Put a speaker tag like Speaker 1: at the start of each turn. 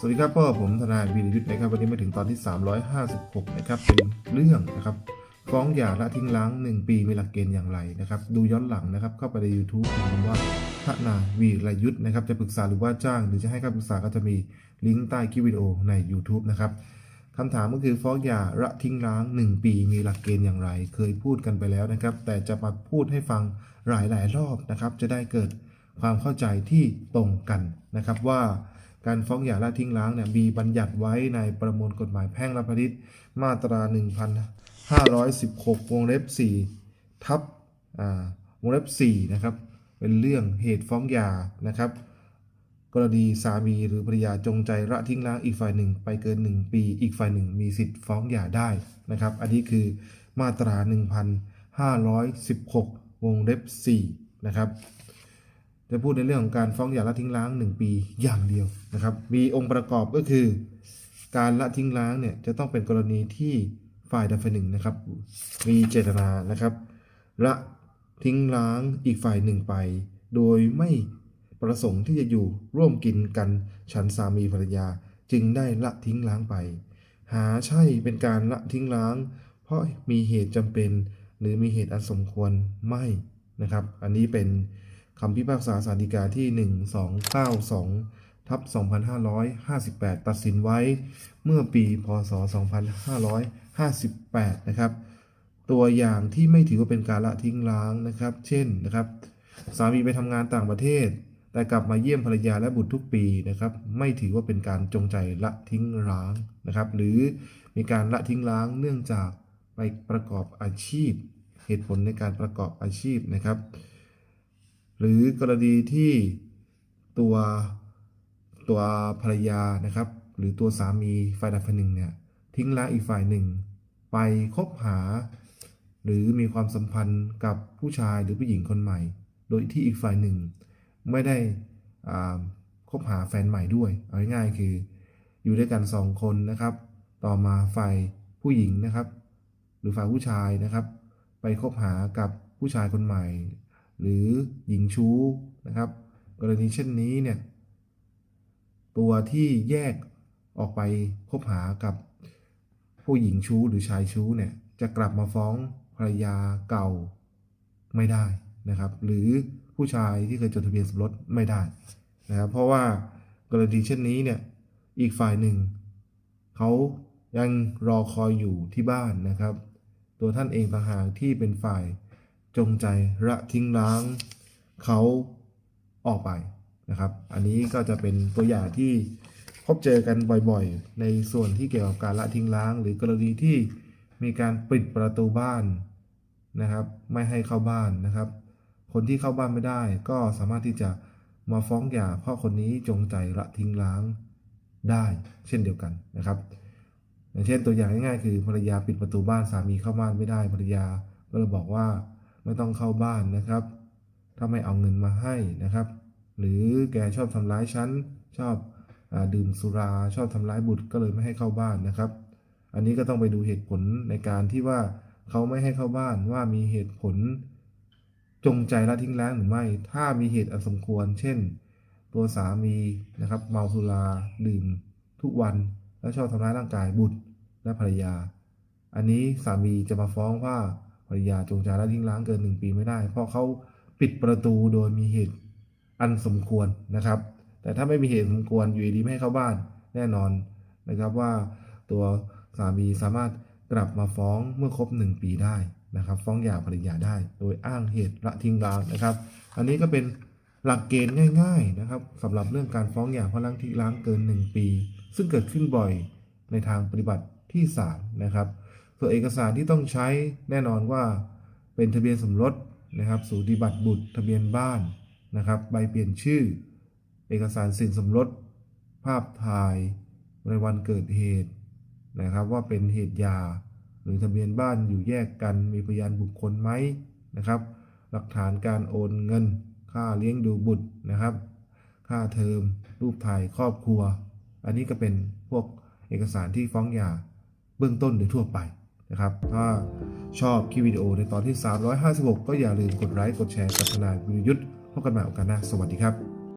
Speaker 1: สวัสดีครับพ่อผมทนายวีรยุทธ์นะครับวันนี้มาถึงตอนที่ 356 นะครับเป็นเรื่องนะครับ ฟ้องหย่าละทิ้งล้าง 1 ปีมีหลักเกณฑ์อย่างไรนะครับ ดูย้อนหลังนะครับ เข้าไปใน YouTube พิมพ์คำว่าทนายวีรยุทธ์นะครับ จะปรึกษาหรือว่าจ้าง หรือจะให้คำปรึกษาก็จะมีลิงก์ใต้คลิปวิดีโอใน YouTube นะครับคำถามก็คือฟ้องหย่าละทิ้งล้าง 1 ปีมีหลักเกณฑ์อย่างไร เคยพูดกันไปแล้วนะครับ แต่จะมาพูดให้ฟังหลายๆรอบนะครับ จะได้เกิดความเข้าใจที่ตรงกันนะครับว่า การฟ้องหย่าละทิ้งล้างเนี่ยมีบัญญัติไว้ในประมวลกฎหมายแพ่งและพาณิชย์มาตรา 1516 วงเล็บ 4 ทับวงเล็บ 4 นะครับ เป็นเรื่องเหตุฟ้องหย่านะครับ กรณีสามีหรือภรรยาจงใจละทิ้งล้างอีกฝ่ายหนึ่ง ไปเกิน 1 ปี อีกฝ่ายหนึ่งมีสิทธิ์ฟ้องหย่าได้นะครับ อันนี้คือมาตรา 1516 วงเล็บ 4 นะครับ จะพูดในเรื่องของการฟ้องหย่าละทิ้งล้าง 1 ปีอย่างเดียวนะครับ มีองค์ประกอบก็คือ การละทิ้งล้างเนี่ยจะต้องเป็นกรณีที่ฝ่ายใดฝ่ายหนึ่งนะครับ มีเจตนานะครับละทิ้งล้างอีกฝ่ายหนึ่งไป โดยไม่ประสงค์ที่จะอยู่ร่วมกินกันฉันสามีภรรยาจึงได้ละทิ้งล้างไป หาใช่เป็นการละทิ้งล้าง เพราะมีเหตุจำเป็น หรือมีเหตุอันสมควรไม่นะครับ อันนี้เป็น คำพิพากษาสารดีกาที่ 1292ทับ2558 ตัดสินไว้เมื่อปีพศ 2558 นะครับ ตัวอย่างที่ไม่ถือว่าเป็นการละทิ้งล้างนะครับ เช่นนะครับ สามีไปทำงานต่างประเทศ แต่กลับมาเยี่ยมภรรยาและบุตรทุกปีนะครับ ไม่ถือว่าเป็นการจงใจละทิ้งล้างนะครับ หรือมีการละทิ้งล้างเนื่องจากไปประกอบอาชีพ เหตุผลในการประกอบอาชีพนะครับ หรือกรณีที่ตัวตัวภรรยานะครับ หรือตัวสามีฝ่ายใดฝ่ายหนึ่งเนี่ยทิ้งล้างอีกฝ่ายหนึ่ง ไปคบหา หรือมีความสัมพันธ์กับผู้ชายหรือผู้หญิงคนใหม่ โดยที่อีกฝ่ายหนึ่ง ไม่ได้คบหาแฟนใหม่ด้วย เอาง่ายๆคือ อยู่ด้วยกันสองคนนะครับ ต่อมาฝ่ายผู้หญิงนะครับ หรือฝ่ายผู้ชายนะครับ ไปคบหากับผู้ชายคนใหม่ หรือหญิงชู้นะครับ กรณีเช่นนี้เนี่ยตัวที่แยกออกไปคบหากับผู้หญิงชู้หรือชายชู้เนี่ยจะกลับมาฟ้องภรรยาเก่าไม่ได้นะครับ หรือผู้ชายที่เคยจดทะเบียนสมรสไม่ได้นะครับเพราะว่ากรณีเช่นนี้เนี่ยอีกฝ่ายหนึ่งเขายังรอคอยอยู่ที่บ้านนะครับ ตัวท่านเองต่างหากที่เป็นฝ่าย จงใจละทิ้งล้างเขาออกไปนะครับ อันนี้ก็จะเป็นตัวอย่างที่พบเจอกันบ่อยๆ ในส่วนที่เกี่ยวกับการละทิ้งล้าง หรือกรณีที่มีการปิดประตูบ้านนะครับ ไม่ให้เข้าบ้านนะครับ คนที่เข้าบ้านไม่ได้ ก็สามารถที่จะมาฟ้องหย่าเพราะคนนี้จงใจละทิ้งล้างได้เช่นเดียวกันนะครับอย่างเช่นตัวอย่างง่ายๆ คือภรรยาปิดประตูบ้านสามีเข้าบ้านไม่ได้ภรรยาก็เลยบอกว่า ไม่ต้องเข้าบ้านนะครับ ถ้าไม่เอาเงินมาให้นะครับ หรือแกชอบทำร้ายฉันชอบอดื่มสุราชอบทำร้ายบุตรก็เลยไม่ให้เข้าบ้านนะครับ อันนี้ก็ต้องไปดูเหตุผลในการที่ว่าเขาไม่ให้เข้าบ้านว่ามีเหตุผลจงใจละทิ้งล้างหรือไม่ ถ้ามีเหตุอันสมควร เช่น ตัวสามีนะครับ เมาสุราดื่มทุกวัน และชอบทำร้ายร่างกายบุตรและภรรยา อันนี้สามีจะมาฟ้องว่า ภรรยาจงใจละทิ้งล้างเกินหนึ่งปีไม่ได้ เพราะเขาปิดประตูโดยมีเหตุอันสมควรนะครับ แต่ถ้าไม่มีเหตุสมควรอยู่ดีๆไม่ให้เข้าบ้านแน่นอนนะครับว่าตัวสามีสามารถกลับมาฟ้องเมื่อครบ 1 ปีได้นะครับ ฟ้องหย่าภรรยาได้ โดยอ้างเหตุละทิ้งร้างนะครับ อันนี้ก็เป็นหลักเกณฑ์ง่ายๆนะครับสำหรับเรื่องการฟ้องหย่าเพราะล้างทิ้งร้างเกิน 1 ปี ซึ่งเกิดขึ้นบ่อยในทางปฏิบัติที่ศาลนะครับ ส่วนเอกสารที่ต้องใช้แน่นอนว่าเป็นทะเบียนสมรสนะครับสูติบัตรบุตรทะเบียนบ้านนะครับใบเปลี่ยนชื่อ เอกสารสินสมรส ภาพถ่ายในวันเกิดเหตุนะครับว่าเป็นเหตุยา หรือทะเบียนบ้านอยู่แยกกันมีพยานบุคคลไหมนะครับ หลักฐานการโอนเงิน ค่าเลี้ยงดูบุตรนะครับ ค่าเทอม รูปถ่ายครอบครัว อันนี้ก็เป็นพวกเอกสารที่ฟ้องหย่าเบื้องต้นหรือทั่วไป นะครับ ถ้าชอบคลิปวิดีโอในตอนที่ 356 ก็อย่าลืมกดไลค์ กดแชร์กับทนายวิรยุทธ์พบกันใหม่โอกาสหน้า สวัสดีครับ